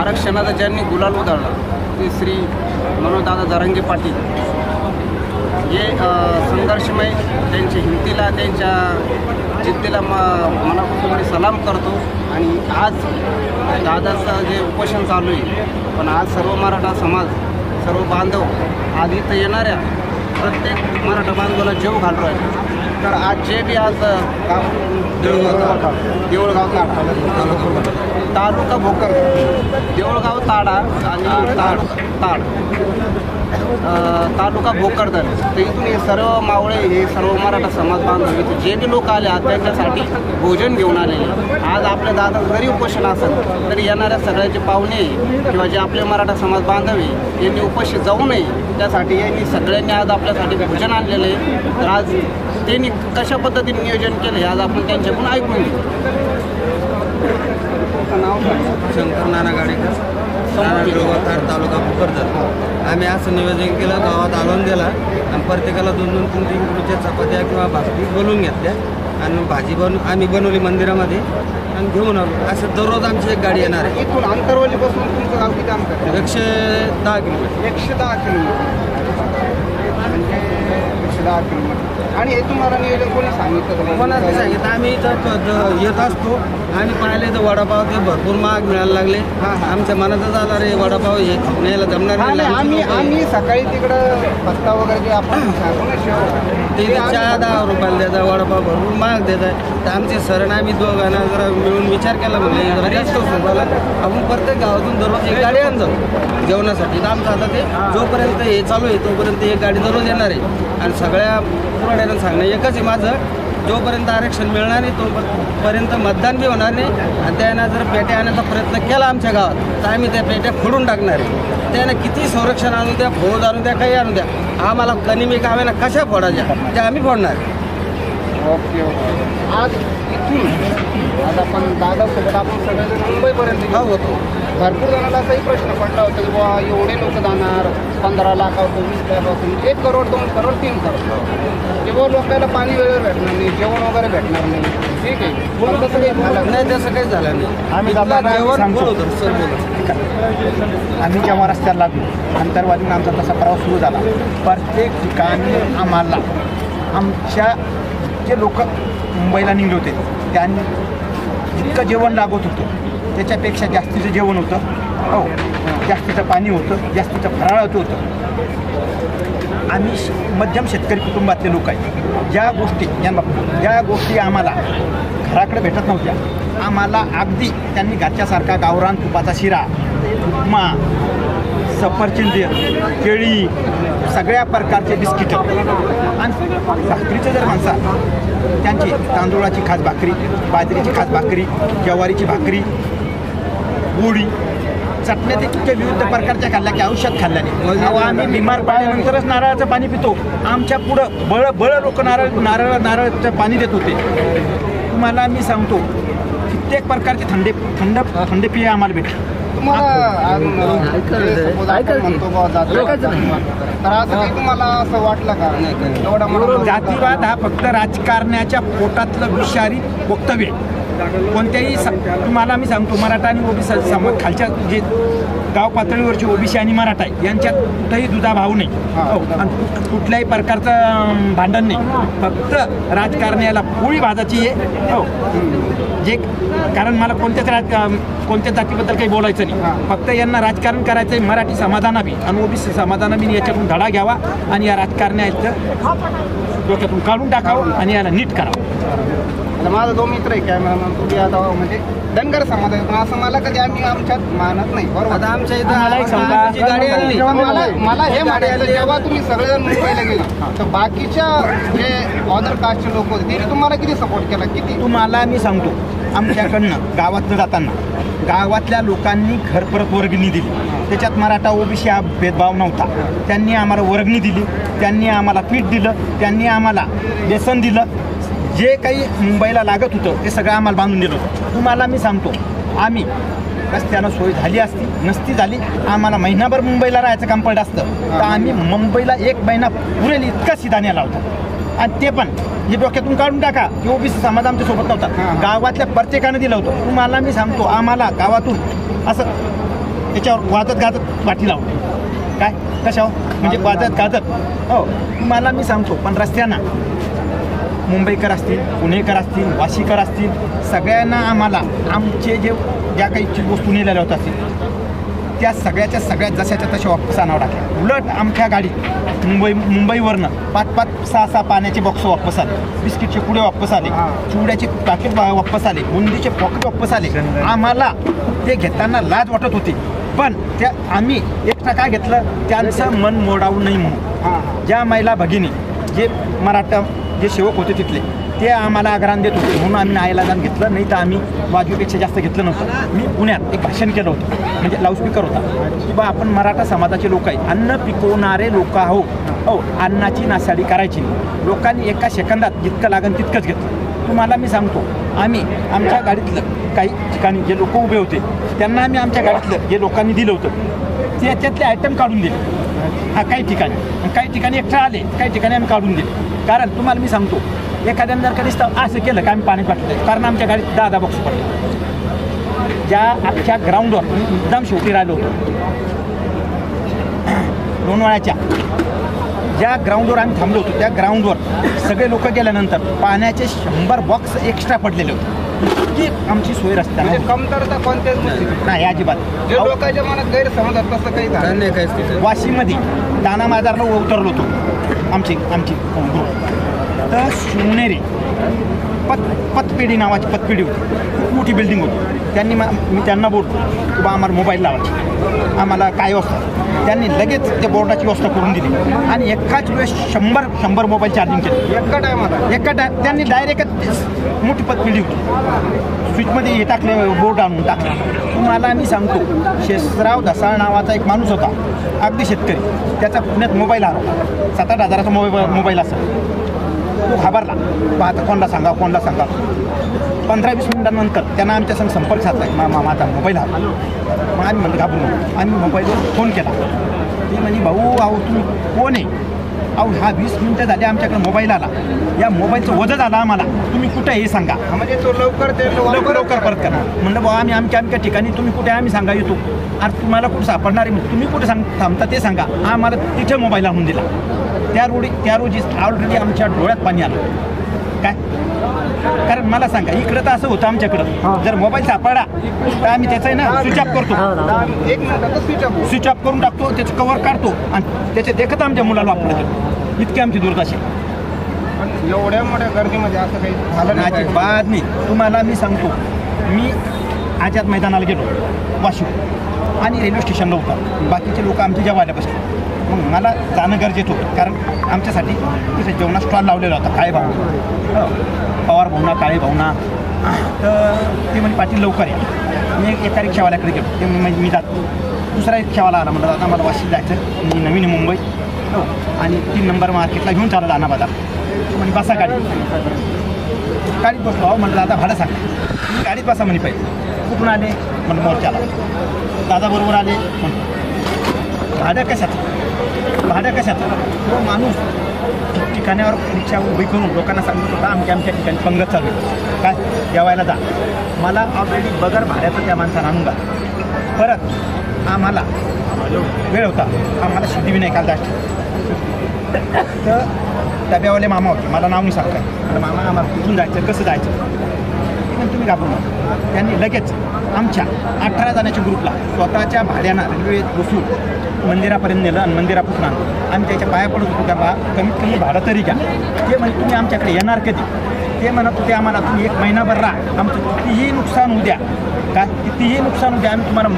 आरक्षणाचा ज्यांनी गुलाल उधळला ते श्री मनोजदादा जरांगे पाटील. हे संघर्षमय त्यांच्या हिमतीला त्यांच्या जिद्दीला म मनापासून मी सलाम करतो. आणि आज दादाचं जे उपोषण चालू आहे पण आज सर्व मराठा समाज सर्व बांधव आज इथं येणाऱ्या प्रत्येक मराठा बांधवाला जेव घालू आहे तर आज जे बी आज गाव देऊळगाव देऊळगाव ताडा. तालुका भोकर. देऊळगाव ताडा आणि ताड ताड. तालुका भोकरदन. तर इथून हे सर्व मावळे हे सर्व मराठा समाज बांधव इथे जे बी लोक आले आज त्यांच्यासाठी भोजन घेऊन आलेले. आज आपल्या दादा जरी उपोषण असेल तरी येणाऱ्या सगळ्याचे पाहुणे किंवा जे आपले मराठा समाज बांधव आहे यांनी उपोषित जाऊ नये. त्यासाठी यांनी सगळ्यांनी आज आपल्यासाठी भोजन आणलेलं आहे. तर आज त्यांनी कशा पद्धतीने नियोजन केलं हे आज आपण त्यांच्याकडून ऐकून घेऊ. नाव शंकर नाना गाडेकर. तार तालुका भोकरदन आम्ही असं नियोजन केलं गावात आणून दिला आणि प्रत्येकाला दोन दोन तीन तीन किलोच्या चपात्या किंवा भाकरी बोलवून घेतल्या आणि भाजी बनवून आम्ही बनवली मंदिरामध्ये आणि घेऊन आलो. असं दररोज आमची एक गाडी येणार आहे. इथून अंतरवलीपासून तुमचं गाव किती अंतर? एकशे दहा किलोमीटर. एकशे दहा किलोमीटर. आणि हे तुम्हाला नियोजन कोणी सांगितलं? कोणाचं सांगितलं? आम्ही इथं येत असतो आणि पाहिले तर वडापाव ते भरपूर महाग मिळायला लागले. आमच्या मनातच आला रे वडापाव हे खाऊन यायला जमणार नाही आम्ही आम्ही सकाळी तिकडं पत्ता वगैरे जे आपण सांगू ना शेव ते चहा दहा रुपयाला देतात वडापाव भरपूर महाग देतात. तर आमचे आणि आम्ही दोघांना जरा मिळून विचार केला म्हणजे जास्त आपण प्रत्येक गावातून दररोज एक गाडी आणतो जेवणासाठी. तर आमचं आता ते जोपर्यंत हे चालू आहे तोपर्यंत एक गाडी दररोज येणार आहे. आणि सगळ्या पुराण्यानं सांगणं एकच आहे माझं जोपर्यंत आरक्षण मिळणार नाही तोपर्यंत मतदान बी होणार नाही. आणि त्यानं जर पेट्या आणण्याचा प्रयत्न केला आमच्या गावात तर आम्ही त्या पेट्या फोडून टाकणार आहे. त्यानं किती संरक्षण आणून द्या फौज आणून द्या काही आणून द्या आम्हाला कनिमी काव्याला कशा फोडायच्या त्या आम्ही फोडणार ओके ओके. आज इथून आज आपण दादासोबत आपण सगळेजण मुंबईपर्यंत हा गेलो. होतो भरपूर जणांना असाही प्रश्न पडला होता की बुवा एवढे लोक जाणार पंधरा लाखातून वीस लाखातून एक करोड दोन करोड तीन करोड. तेव्हा लोकांना पाणी वेळेवर भेटणार नाही जेवण वगैरे भेटणार नाही. ठीक आहे. पण तसं काही झालं नाही. तसं काही झालं नाही. आम्ही इथलं दादांना जेवण सांगतो. बोल होतं सर बोल. आम्ही जेव्हा रस्त्याला लागलो अंतरवादीनं आमचा तसा प्रवास सुरू झाला. प्रत्येक ठिकाणी आम्हाला आमच्या जे लोक मुंबईला निघले होते. त्यांनी जितकं जेवण लागत होतं. त्याच्यापेक्षा जास्तीचं जेवण होतं. हो जास्तीचं पाणी होतं जास्तीचं फराळाचं होतं. आम्ही श- मध्यम शेतकरी कुटुंबातले लोक आहे ज्या गोष्टी यांना ज्या गोष्टी आम्हाला घराकडे भेटत नव्हत्या आम्हाला अगदी त्यांनी घरच्यासारखा गावरान तुपाचा शिरा उपमा सफरचंद केळी सगळ्या प्रकारचे बिस्किट. आणि भाकरीचं जर माणसा त्यांची तांदूळाची खास भाकरी बाजरीची खास भाकरी ज्वारीची भाकरी गोळी चटण्या ते इतक्या विविध प्रकारच्या खाल्ल्या की औषध खाल्ल्याने आम्ही बिमार पाण्यानंतरच नारळाचं पाणी पितो. आमच्या पुढं बळ बळ लोक नारळ नारळ नारळाचं पाणी देत होते. तुम्हाला मी सांगतो कित्येक प्रकारचे थंडे थंड थंड पिये आम्हाला भेटले. तुम्हाला. तर असं काही तुम्हाला असं वाटलं का? एवढा जातीवाद हा फक्त राजकारण्याच्या पोटातलं विषारी वक्तव्य आहे. कोणत्याही स- तुम्हाला मी सांगतो मराठा आणि ओबीसी समाज खालच्या जे गाव पातळीवरचे ओबीसी आणि मराठा आहे यांच्यात कुठंही दुधाभाव नाही. हो, आणि कुठल्याही प्रकारचं अं, भांडण नाही. फक्त राजकारण्याला पोळी भाजाची आहे हो. जे कारण मला कोणत्याच राज कोणत्या जातीबद्दल काही बोलायचं नाही. फक्त यांना राजकारण करायचं आहे मराठी समाधानाबी आणि ओबीसी समाधानाबी याच्यातून धडा घ्यावा आणि या राजकारण्याचं डोक्यातून काढून टाकावं आणि याला नीट करावं. आता माझा जो मित्र आहे कॅमेरामॅन तुम्ही आता म्हणजे धनगर समाज आहे. पण असं मला कधी आम्ही आमच्यात मानत नाही बरोबर? आता आमच्या इथं गाडी आणली जेव्हा मला मला हे म्हणायचं. जेव्हा तुम्ही सगळेजण मुंबईला गेला तर बाकीच्या जे अदर कास्टचे लोक होते त्यांनी तुम्हाला किती सपोर्ट केला? किती? तुम्हाला मी सांगतो. आमच्याकडनं गावातनं जाताना गावातल्या लोकांनी घरपरत वर्गणी दिली. त्याच्यात मराठा ओबीसी हा भेदभाव नव्हता. त्यांनी आम्हाला वर्गणी दिली त्यांनी आम्हाला पीठ दिलं त्यांनी आम्हाला व्यसन दिलं. जे काही मुंबईला लागत होतं ते सगळं आम्हाला बांधून दिलं होतं. तुम्हाला मी सांगतो आम्ही रस्त्यानं सोय झाली असती नसती झाली आम्हाला महिनाभर मुंबईला राहायचं काम पडलं असतं. तर आम्ही मुंबईला एक महिना पुरेल इतका सिधा नेला होता. आणि ते पण हे डोक्यातून काढून टाका की ओबीसी समाज आमच्यासोबत नव्हता. हां. गावातल्या प्रत्येकानं दिलं होतं. तुम्हाला मी सांगतो आम्हाला गावातून असं त्याच्यावर वाजत गाजत पाठी लावली काय? कशावर म्हणजे वाजत गाजत. हो. तुम्हाला मी सांगतो पण रस्त्यानं. मुंबईकर असतील पुणेकर असतील वाशीकर असतील सगळ्यांना आम्हाला आमचे जे ज्या काही वस्तू नेलेल्या होत असतील त्या सगळ्याच्या सगळ्यात जशाच्या तशा वापस आणावं लागल्या उलट आमच्या गाडीत मुंबई मुंबईवरनं पाच पाच सहा सहा पाण्याचे बॉक्स वापस आले. बिस्किटचे पुढे वापस आले. चिवड्याचे पॅकेट वापस आले. बुंदीचे पॉकेट वापस आले. आम्हाला ते घेताना लाज वाटत होती. पण त्या आम्ही एक्स्ट्रा काय घेतलं? त्यांचं मन मोडावं नाही म्हणून. ज्या महिला भगिनी जे मराठा जे सेवक होते तिथले ते आम्हाला आग्रहान देत होते. म्हणून आम्ही आईला जाऊन घेतलं. नाही तर आम्ही वाजवीपेक्षा जास्त घेतलं नव्हतं. मी पुण्यात एक भाषण केलं होतं. म्हणजे लाऊडस्पीकर होता. की बा आपण मराठा समाजाचे लोक आहे अन्न पिकवणारे लोक आहो हो अन्नाची नासाडी करायची नाही. लोकांनी एका सेकंदात जितकं लागेल तितकंच घेतलं. तुम्हाला मी सांगतो आम्ही आमच्या गाडीतलं काही ठिकाणी जे लोक उभे होते त्यांना आम्ही आमच्या गाडीतलं जे लोकांनी दिलं होतं त्याच्यातले आयटम काढून दिले. हा काही ठिकाणी. काही ठिकाणी एक्स्ट्रा आले काही ठिकाणी आम्ही काढून दिले. कारण तुम्हाला मी सांगतो एखाद्यानं जर कधीच असं केलं का आम्ही पाणी पाठवलं कारण आमच्या गाडीत दहा दहा बॉक्स पडले. ज्या अख्ख्या ग्राउंडवर मी मुद्दाम शेवटी राहिलो होतो. लोणवाळ्याच्या. ज्या ग्राउंडवर आम्ही थांबलो होतो त्या ग्राउंडवर सगळे लोक गेल्यानंतर पाण्याचे शंभर बॉक्स एक्स्ट्रा पडलेले होते. की आमची सोय म्हणजे रस्त्याने कमतरता कोणत्याच नाही अजिबात. जे लोकांच्या मनात गैरसमज तसं काही झालं धान्य काहीच तिथे वाशीमध्ये दाना बाजारला उतरलो होतो. आमची आमची ग्रुप तर शिवनेरी पत पतपेढी नावाची पतपेढी होती. खूप मोठी बिल्डिंग होती. त्यांनी मा मी त्यांना बोलतो की बा आम्हाला मोबाईल लावायची आम्हाला काय व्यवस्था? त्यांनी लगेच त्या बोर्डाची व्यवस्था करून दिली. आणि एकाच वेळेस शंभर शंभर मोबाईल चार्जिंग केले. एका टायमाला एका टाय त्यांनी डायरेक्टच मोठी पतपिढी होती. स्विचमध्ये हे टाकले बोर्ड आणून टाकले. तुम्हाला मी सांगतो शेषराव धसाळ नावाचा एक माणूस होता अगदी शेतकरी. त्याचा पुण्यात मोबाईल हरवला. सात आठ हजाराचा मोबाईल मोबाईल असेल. तो घाबरला. बा आता सांगा कोणला सांगा पंधरा वीस मिनिटांनंतर त्यांना आमच्या संग संपर्क साधला. मा मा- माझा मोबाईल हा मग आम्ही म्हणलं घाबरू आम्ही मोबाईलवर फोन केला. ती म्हणजे भाऊ अहो तुम्ही कोण आहे? अहो हा वीस मिनटं झाले आमच्याकडे मोबाईल आला. या मोबाईलचं वजन झालं आम्हाला. तुम्ही कुठे आहे हे सांगा. म्हणजे तो लवकर ते लवकर लवकर परत करा. म्हणलं भाऊ आम्ही आमच्या आमच्या ठिकाणी तुम्ही कुठे आम्ही सांगा येतो अरे तुम्हाला कुठं सापडणार आहे? तुम्ही कुठे सांग थांबता ते सांगा. आम्हाला तिथे मोबाईल आणून दिला. त्या रोडी त्या रोजी ऑलरेडी आमच्या डोळ्यात पाणी आलं. कारण मला सांगा इकडं तर असं होतं आमच्याकडं. जर मोबाईल सापडा तर आम्ही त्याचं आहे ना स्विच ऑफ करतो. एक मिनिटात स्विच ऑफ स्विच ऑफ करून टाकतो त्याचं कवर काढतो आणि त्याच्या देखत आमच्या मुलाला वापरतो इतकी आमची दुर्दशा. एवढ्या मोठ्या गर्दीमध्ये असं काही झालं नाही. अजिबात नाही. तुम्हाला मी सांगतो मी आझाद मैदानाला गेलो वाशिम. आणि रेल्वे स्टेशनला होता. बाकीचे लोक आमच्या जेव्हा बसले. मग मला जाणं गरजेचं होतं. कारण आमच्यासाठी तिथे जेवणा स्टॉल लावलेला होता काळे भाऊ. हो. पवार भाऊना काळे भाऊना. तर ते म्हणजे पाटील लवकर या. मी एक एका रिक्षावाल्याकडे गेलो. ते म्हणजे मी जातो. दुसरा रिक्षावाला आला म्हणलं दादा मला वाशी जायचं मी नवीन मुंबई. हो. आणि तीन नंबर मार्केटला घेऊन चालला दाना बाजार. म्हणजे बसा गाडी गाडीत बसलो. अहो म्हणलं दादा भाडं सांग. मी गाडीत बसा म्हणे पाहिजे कुठून आले? म्हणलं मोर्चाला. दादा बरोबर आले. म्हणून भाड्या कशात? भाड्या कशात? तो माणूस ठिकठिकाण्यावर रिक्षा उभी करून लोकांना सांगत होता आमच्या आमच्या ठिकाणी पंगत चालू आहे. काय? जेवायला जा. मला ऑलरेडी बगर भाड्याचं त्या माणसानं आणून घाल. परत आम्हाला वेळ होता. आम्हाला सिद्धिविनायकाला जायचं तर डब्यावाले मामा होते. मला नाव नाही सांगताय. मामा आम्हाला कुठून जायचं? कसं जायचं? म्हणून तुम्ही घाबरू नका. त्यांनी लगेच आमच्या अठरा जणांच्या ग्रुपला स्वतःच्या भाड्यानं रेल्वे बसून मंदिरापर्यंत नेलं आणि मंदिरापासून आणलं. आम्ही त्याच्या पाया पडत होतो का बा कमीत कमी भाडं तरी घ्या. ते म्हणजे तुम्ही आमच्याकडे येणार कधी? ते म्हणत होते आम्हाला तुम्ही एक महिनाभर राहा. आमचं कितीही नुकसान होऊ द्या. कितीही नुकसान होऊ द्या आम्ही तुम्हाला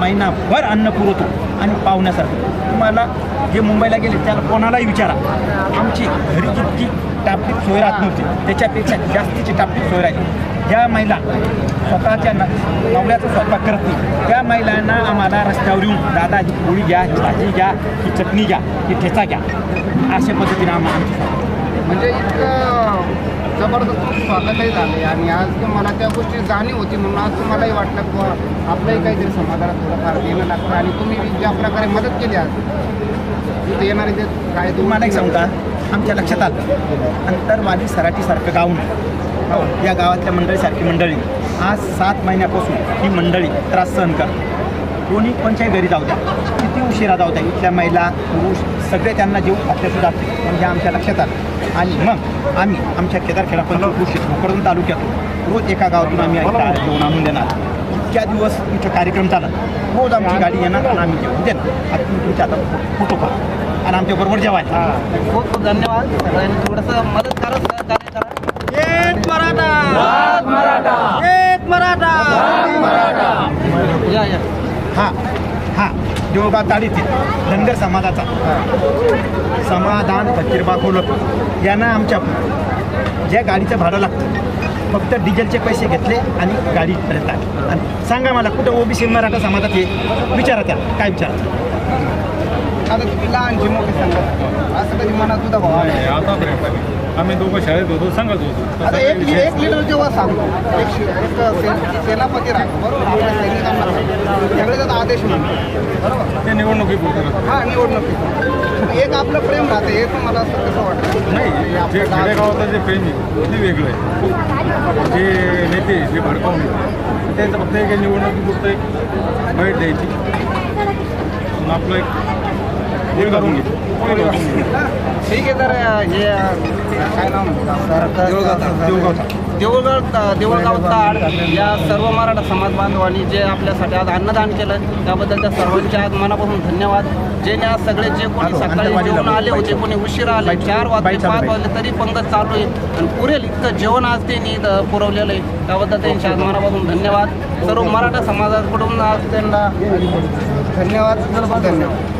महिनाभर अन्न पुरवतो आणि पाहुण्यासारखं. तुम्हाला जे मुंबईला गेले त्याला कोणालाही विचारा. आमची घरी जितकी टापटीप सोय राहत नव्हती. त्याच्यापेक्षा जास्तीची टापटीप सोय राहिली. ज्या महिला स्वतःच्या न नवऱ्याचा स्वयंपाक करत नाही त्या महिलांना आम्हाला रस्त्यावर येऊन दादा ही पोळी घ्या ही भाजी घ्या ही चटणी घ्या ही ठेचा घ्या. अशा पद्धतीने आम्हाला. म्हणजे इतकं जबरदस्त स्वागतही झाले आणि आज मला त्या गोष्टी जाणीव होती म्हणून आज तुम्हालाही वाटलं की आपलंही काहीतरी समाजाला थोडंफार देणं लागतं आणि तुम्ही ज्या प्रकारे मदत केली आज तिथे येणारे जे काय तुम्हाला एक सांगू का? आमच्या लक्षात आलं. अंतरवाली सराटीसारखं गाव नाही या गावातल्या मंडळीसारखी मंडळी. आज सात महिन्यापासून ही मंडळी त्रास सहन करते. कोणी कोणच्याही घरी जाऊ द्या. किती उशिरा जाऊ द्या. इथल्या महिला पुरुष सगळे त्यांना जेवून घातले सुद्धा म्हणजे आमच्या लक्षात आलं. आणि मग आम्ही आमच्या केदारखेडा पंचकृषी भोकरदन तालुक्यातून रोज एका गावातून आम्ही जेवण आणून देणार. इतक्या दिवस इथं कार्यक्रम चालत. रोज आमची गाडी येणार आणि आम्ही जेवण देणार. आता तुम्ही तुमच्या आता फोटो पहा. आणि आमच्याबरोबर जेवायला खूप खूप धन्यवाद. सगळ्यांनी थोडंसं मदत करा सहकार्य करा एक मराठा एक मराठा या या. हा हा. देऊळगाव ताडीतील धनगर समाजाचा. समाधान फकीरबा खोलप यांना आमच्या ज्या गाडीचं भाडं लागतं फक्त डिझेलचे पैसे घेतले आणि गाडीपर्यंत आले. आणि सांगा मला कुठं ओबीसी मराठा समाजात हे? विचारा त्या काय विचारा? आता तुम्ही लहानची मोठी सांगत असं कधी मनात सुद्धा भावा आतापर्यंत आम्ही दोघं शाळेत होतो सांगत होतो. आता एक एक लिटर जेव्हा सांगतो एक शि- एक सेन- सेनापती राहतो बरोबर? आपल्या सैनिकांना सगळे आदेश म्हणतो. बरोबर? ते निवडणुकीपुरतं हा निवडणुकीत एक आपलं प्रेम राहतं हे तुम्हाला असं कसं वाटतं? नाही हे जे आपलं गाव- खेडेगावातलं जे प्रेम आहे ते वेगळं आहे. जे नेते जे भडकावून येतात त्यांचं फक्त एक निवडणुकीपुरतं एक भेट द्यायची. मग आपलं एक ठीक आहे तर हे काय नाव म्हणतात देऊळगावचा देऊळगाव देऊळगाव ताड या सर्व मराठा समाज बांधवांनी जे आपल्यासाठी आज अन्नदान केलं त्याबद्दल त्या सर्वांचे आज मनापासून धन्यवाद. जे आज सगळे जे कोणी सकाळी जेवण. आले होते कोणी उशिरा आले चार वाजले पाच. वाजले तरी पंगत चालू आहे. आणि पुरेल इतकं जेवण आज त्यांनी पुरवलेलं आहे. त्याबद्दल त्यांचे आज मनापासून धन्यवाद. सर्व मराठा समाजाकडून आज त्यांना धन्यवाद. धन्यवाद.